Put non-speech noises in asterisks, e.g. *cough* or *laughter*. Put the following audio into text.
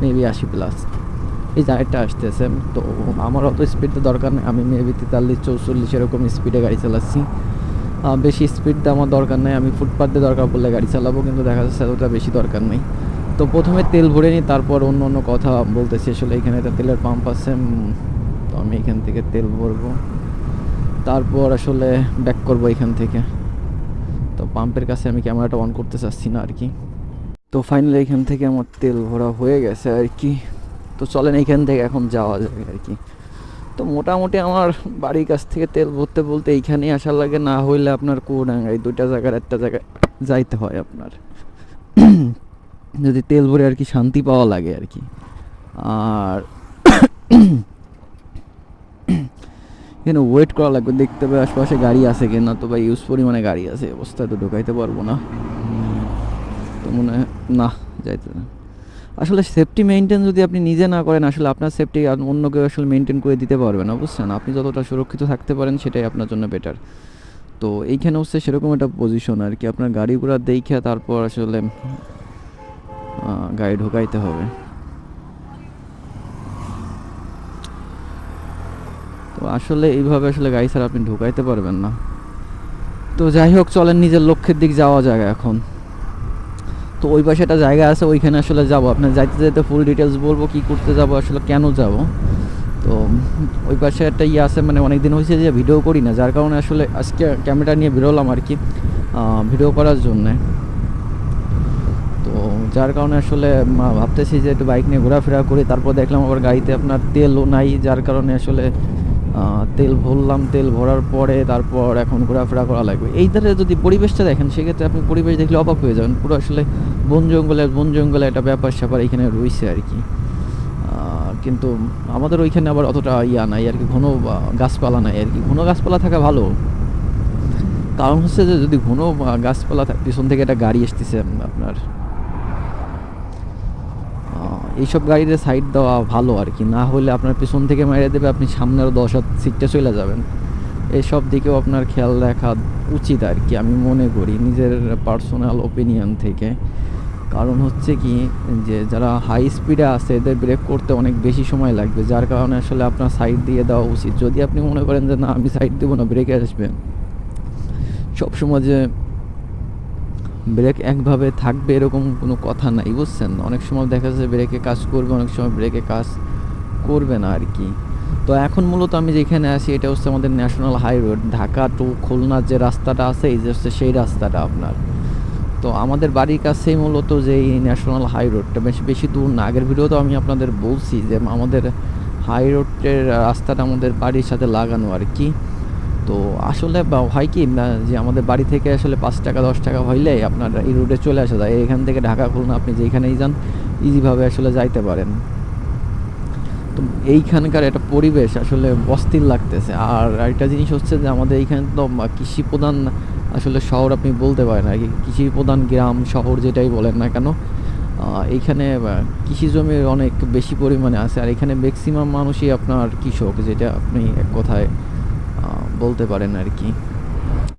Maybe আশি plus এই জায়গাটা আসতেছে, তো আমার অত স্পিডে দরকার নেই। আমি মেবি তেতাল্লিশ, চৌচল্লিশ এরকম স্পিডে গাড়ি চালাচ্ছি। বেশি স্পিড আমার দরকার নেই। আমি ফুটপাথ দরকার পড়লে গাড়ি চালাবো, কিন্তু দেখা যাচ্ছে এতটা বেশি দরকার নেই। তো প্রথমে তেল ভরে নিই, তারপর অন্য অন্য কথা বলতেছি। আসলে এখানে একটা তেলের পাম্প আছে তো আমি এখান থেকে তেল ভরবো। তারপর আসলে ব্যাক করব এখান থেকে। তো পাম্পের কাছে আমি ক্যামেরাটা অন করতে চাচ্ছি না আর কি। তো ফাইনালি এখান থেকে আমার তেল ভরা হয়ে গেছে আর কি। তো চলেন এখান থেকে এখন যাওয়া যাবে আর কি। তো মোটামুটি আমার বাড়ির কাছ থেকে তেল ভরতে বলতে এইখানেই আসার লাগে, না হইলে আপনার কুড়াঙ্গাই দুইটা জায়গার একটা জায়গায় যাইতে হয় আপনার। *clears throat* যদি তেল ভরে আর কি শান্তি পাওয়া লাগে আর কি। আর *clears throat* এখানে ওয়েট করা লাগবে, দেখতে হবে আশপাশে গাড়ি আছে কিনা। তো বা ইউজ পরিমাণে গাড়ি আছে অবস্থায় তো ঢুকাইতে পারব না। তো মনে হয়, না, যাইতে না। আসলে সেফটি মেনটেন যদি আপনি নিজে না করেন, আসলে আপনার সেফটি অন্য কেউ আসলে মেনটেন করে দিতে পারবে না, বুঝছেন? আপনি যতটা সুরক্ষিত থাকতে পারেন, সেটাই আপনার জন্য বেটার তো এইখানে হচ্ছে সেরকম একটা পজিশন আর কি, আপনার গাড়ি ঘোড়া দেখে তারপর আসলে গাড়ি ঢোকাইতে হবে। তো আসলে এইভাবে আসলে গাড়ি ছাড়া আপনি ঢোকাইতে পারবেন না। তো যাই হোক, চলেন নিজের লক্ষ্যের দিক যাওয়া যায় এখন। তো ওই পাশে একটা জায়গা আছে, ওইখানে আসলে যাব। আপনার যাইতে যাইতে ফুল ডিটেলস বলব, কি করতে যাব, আসলে কেন যাব? তো ওই পাশে একটা ইয়ে আছে মানে অনেক দিন হয়েছে যে ভিডিও করি না, যার কারণে আসলে আজকে ক্যামেরা নিয়ে বেরোলাম আর কি ভিডিও করার জন্যে। তো যার কারণে আসলে ভাবতেছি যে একটু বাইক নিয়ে ঘোরাফেরা করি, তারপর দেখলাম আবার গাড়িতে আপনার তেলও নাই, যার কারণে আসলে তেল ভরলাম, তেল ভরার পরে তারপর এখন ঘোরাফেরা করা লাগবে। এই ধারে যদি পরিবেশটা দেখেন, সেক্ষেত্রে আপনি পরিবেশ দেখলে অবাক হয়ে যাবেন। পুরো আসলে বন জঙ্গলে বন জঙ্গলে একটা ব্যাপার স্যাপার এখানে রয়েছে আর কি। কিন্তু আমাদের ওইখানে আবার অতটা ইয়া নাই আর কি, ঘন গাছপালা নাই আর কি। ঘন গাছপালা থাকা ভালো। কারণ হচ্ছে যে যদি ঘন গাছপালা পিছন থেকে একটা গাড়ি আসতেছে আপনার। এইসব গাড়িতে সাইড দেওয়া ভালো আর কি। না হলে আপনার পিছন থেকে মেরে দেবে, আপনি সামনে আরও দশ হাত সিটটা চলে যাবেন। এইসব দিকেও আপনার খেয়াল রাখা উচিত আর কি, আমি মনে করি নিজের পার্সোনাল ওপিনিয়ন থেকে। কারণ হচ্ছে কি, যে যারা হাই স্পিডে আছে এদের ব্রেক করতে অনেক বেশি সময় লাগবে। যার কারণে আসলে আপনার সাইড দিয়ে দেওয়া উচিত। যদি আপনি মনে করেন যে, না, আমি সাইড দেবো না ব্রেকে আসবেন। সবসময় যে ব্রেক একভাবে থাকবে এরকম কোনো কথা নাই, বুঝছেন? অনেক সময় দেখা যাচ্ছে ব্রেকে কাজ করবে, অনেক সময় ব্রেকে কাজ করবে না আর কি তো এখন মূলত আমি যেখানে আছি, এটা হচ্ছে আমাদের national high road Dhaka to খুলনার যে রাস্তাটা আছে, এই যে হচ্ছে সেই রাস্তাটা আপনার। তো আমাদের বাড়ির কাছেই মূলত যে এই ন্যাশনাল হাই রোডটা বেশি বেশি দূর না। আগের ভিডিওতে আমি আপনাদের বলছি যে আমাদের হাই রোডের রাস্তাটা আমাদের বাড়ির সাথে লাগানো আর কি তো আসলে হয় কি যে আমাদের বাড়ি থেকে আসলে পাঁচ টাকা, দশ টাকা হইলে আপনার এই রোডে চলে আসা যায়। এখান থেকে ঢাকা, খুলনা, আপনি যেখানেই যান ইজিভাবে আসলে যাইতে পারেন। তো এইখানকার একটা পরিবেশ আসলে অস্থির লাগতেছে। আর একটা জিনিস হচ্ছে যে আমাদের এইখানে তো কৃষি প্রধান আসলে শহর আপনি বলতে পারেন আর কি। কৃষি প্রধান গ্রাম, শহর যেটাই বলেন না কেন এইখানে কৃষি জমির অনেক বেশি পরিমাণে আছে। আর এখানে ম্যাক্সিমাম মানুষই আপনার কৃষক, যেটা আপনি এক কথায় বলতে পারেন আর কি।